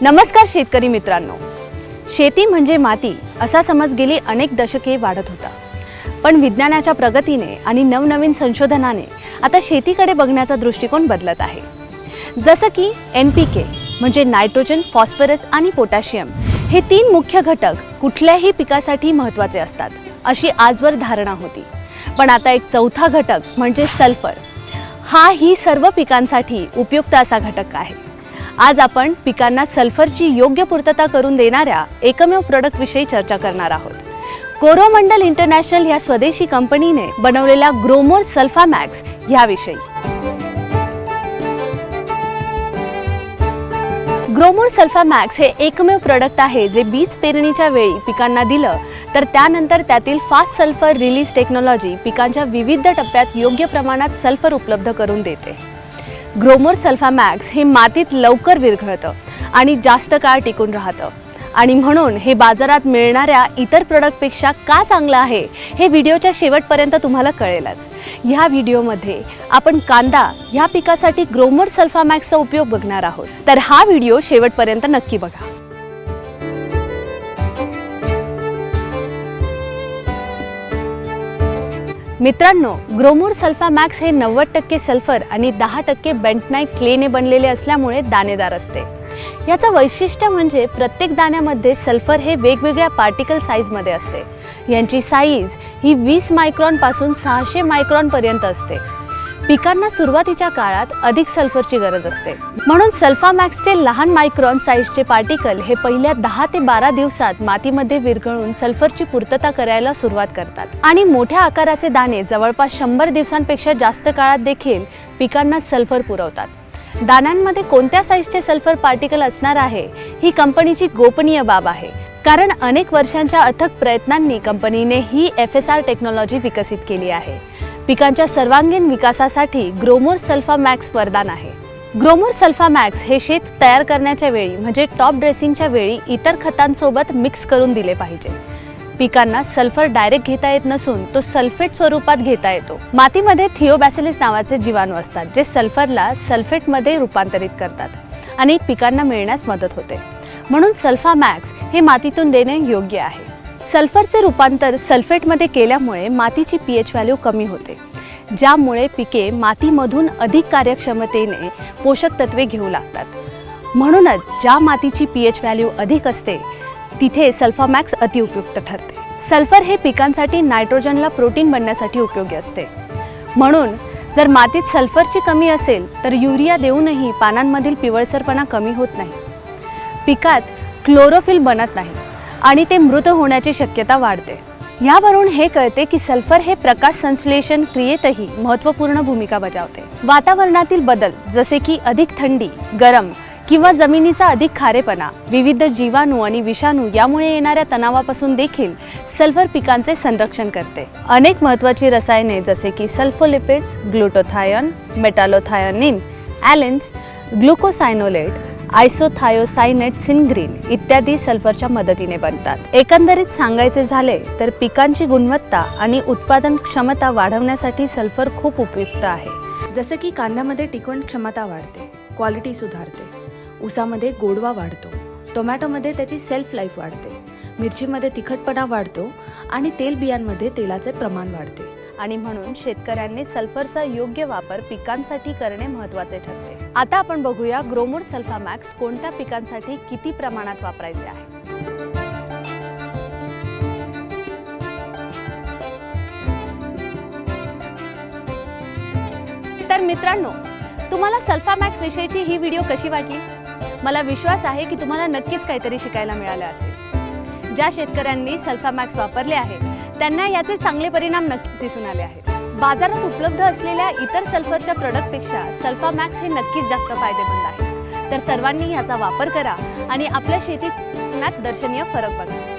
नमस्कार शेतकरी मित्रांनो. शेती म्हणजे माती असा समज गेली अनेक दशके वाढत होता. पण विज्ञानाच्या प्रगतीने आणि नवनवीन संशोधनाने आता शेतीकडे बघण्याचा दृष्टिकोन बदलत आहे. जसं की एन पी के म्हणजे नायट्रोजन फॉस्फरस आणि पोटॅशियम हे तीन मुख्य घटक कुठल्याही पिकासाठी महत्त्वाचे असतात अशी आजवर धारणा होती. पण आता एक चौथा घटक म्हणजे सल्फर. हा ही सर्व पिकांसाठी उपयुक्त असा घटक आहे. आज आपण पिकांना सल्फरची योग्य पूर्तता करून देणाऱ्या एकमेव प्रोडक्टविषयी चर्चा करणार आहोत. कोरोमंडल इंटरनॅशनल ह्या स्वदेशी कंपनीने बनवलेल्या ग्रोमोर सल्फामॅक्स ह्याविषयी. ग्रोमोर सल्फामॅक्स हे एकमेव प्रोडक्ट आहे जे बीज पेरणीच्या वेळी पिकांना दिलं तर त्यानंतर त्यातील फास्ट सल्फर रिलीज टेक्नॉलॉजी पिकांच्या विविध टप्प्यात योग्य प्रमाणात सल्फर उपलब्ध करून देते. ग्रोमर सल्फामॅक्स हे मातीत लवकर विरघळतं आणि जास्त काळ टिकून राहतं. आणि म्हणून हे बाजारात मिळणाऱ्या इतर प्रोडक्टपेक्षा का चांगलं आहे हे व्हिडिओच्या शेवटपर्यंत तुम्हाला कळेलच. ह्या व्हिडिओमध्ये आपण कांदा ह्या पिकासाठी ग्रोमर सल्फामॅक्सचा उपयोग बघणार आहोत. तर हा व्हिडिओ शेवटपर्यंत नक्की बघा. मित्रांनो ग्रोमोर सल्फामॅक्स हे नव्वद टक्के सल्फर आणि दहा टक्के बेंटनाईट क्लेने बनलेले असल्यामुळे दाणेदार असते. याचं वैशिष्ट्य म्हणजे प्रत्येक दाण्यामध्ये सल्फर हे वेगवेगळ्या पार्टिकल साईजमध्ये असते. यांची साईज ही वीस मायक्रॉनपासून सहाशे मायक्रॉनपर्यंत असते. पिकांना सुरुवातीच्या काळात अधिक सल्फरची गरज असते. म्हणून सल्फामॅक्सचे लहान मायक्रॉन साईजचे पार्टिकल हे पहिल्या दहा ते बारा दिवसात मातीमध्ये विरघळून सल्फरची पूर्तता करायला सुरुवात करतात. आणि मोठ्या आकाराचे दाणे जवळपास शंभर दिवसांपेक्षा जास्त काळात देखील पिकांना सल्फर पुरवतात. दाण्यांमध्ये कोणत्या साईजचे सल्फर पार्टिकल असणार आहे ही कंपनीची गोपनीय बाब आहे. कारण अनेक वर्षांच्या अथक प्रयत्नांनी कंपनीने ही एफ एस आर टेक्नॉलॉजी विकसित केली आहे. पिकांच्या सर्वांगीण विकासासाठी ग्रोमोर सल्फा मॅक्स वरदान आहे. ग्रोमोर सल्फा मॅक्स हे शेत तयार करण्याच्या वेळी म्हणजे टॉप ड्रेसिंगच्या वेळी इतर खतांसोबत मिक्स करून दिले पाहिजे. पिकांना सल्फर डायरेक्ट घेता येत नसून तो सल्फेट स्वरूपात घेता येतो. मातीमध्ये थिओबॅसिलिस नावाचे जीवाणू असतात जे सल्फरला सल्फेटमध्ये रूपांतरित करतात आणि पिकांना मिळण्यास मदत होते. म्हणून सल्फा मॅक्स हे मातीतून देणे योग्य आहे. सल्फरचे रूपांतर सल्फेटमध्ये केल्यामुळे मातीची पी एच व्हॅल्यू कमी होते ज्यामुळे पिके मातीमधून अधिक कार्यक्षमतेने पोषक तत्वे घेऊ लागतात. म्हणूनच ज्या मातीची पी एच व्हॅल्यू अधिक असते तिथे सल्फामॅक्स अतिउपयुक्त ठरते. सल्फर हे पिकांसाठी नायट्रोजनला प्रोटीन बनण्यासाठी उपयोगी असते. म्हणून जर मातीत सल्फरची कमी असेल तर युरिया देऊनही पानांमधील पिवळसरपणा कमी होत नाही. पिकात क्लोरोफिल बनत नाही. आणि ते मृत होण्याची शक्यता वाढते. यावरून हे कळते की सल्फर हे प्रकाश संश्लेषण क्रियेतही महत्त्वपूर्ण भूमिका बजावते. वातावरणातील बदल जसे की अधिक थंडी गरम किंवा जमिनीचा अधिक खारेपणा विविध जीवाणू आणि विषाणू यामुळे येणाऱ्या तणावापासून देखील सल्फर पिकांचे संरक्षण करते. अनेक महत्त्वाची रसायने जसे की सल्फोलिपिड्स ग्लुटोथायन मेटालोथायनिन ॲलेन्स ग्लुकोसायनोलेट आयसोथायोसायनेट सिनग्रीन इत्यादी सल्फरच्या मदतीने बनतात. एकंदरीत सांगायचे झाले तर पिकांची गुणवत्ता आणि उत्पादन क्षमता वाढवण्यासाठी सल्फर खूप उपयुक्त आहे. जसं की कांद्यामध्ये टिकवण क्षमता वाढते क्वालिटी सुधारते ऊसामध्ये गोडवा वाढतो टोमॅटोमध्ये त्याची सेल्फ लाईफ वाढते मिरचीमध्ये तिखटपणा वाढतो आणि तेलबियांमध्ये तेलाचे प्रमाण वाढते. आणि म्हणून शेतकऱ्यांनी सल्फरचा योग्य वापर पिकांसाठी करणे महत्त्वाचे ठरते. आता आपण बघूया ग्रोमोर सल्फामॅक्स कोणत्या पिकांसाठी किती प्रमाणात वापरायचे आहे? तर मित्रांनो तुम्हाला सल्फामॅक्स विषयीची ही व्हिडिओ कशी वाटली? मला विश्वास आहे की तुम्हाला नक्कीच काहीतरी शिकायला मिळालं असेल. ज्या शेतकऱ्यांनी सल्फामॅक्स वापरले आहे त्यांना याचे चांगले परिणाम नक्कीच दिसून आले आहेत. बाजारात उपलब्ध असलेल्या इतर सल्फरच्या प्रोडक्टपेक्षा सल्फामॅक्स हे नक्कीच जास्त फायदेमंद आहे. तर सर्वांनी याचा वापर करा आणि आपल्या शेतीत दर्शनीय फरक बघा.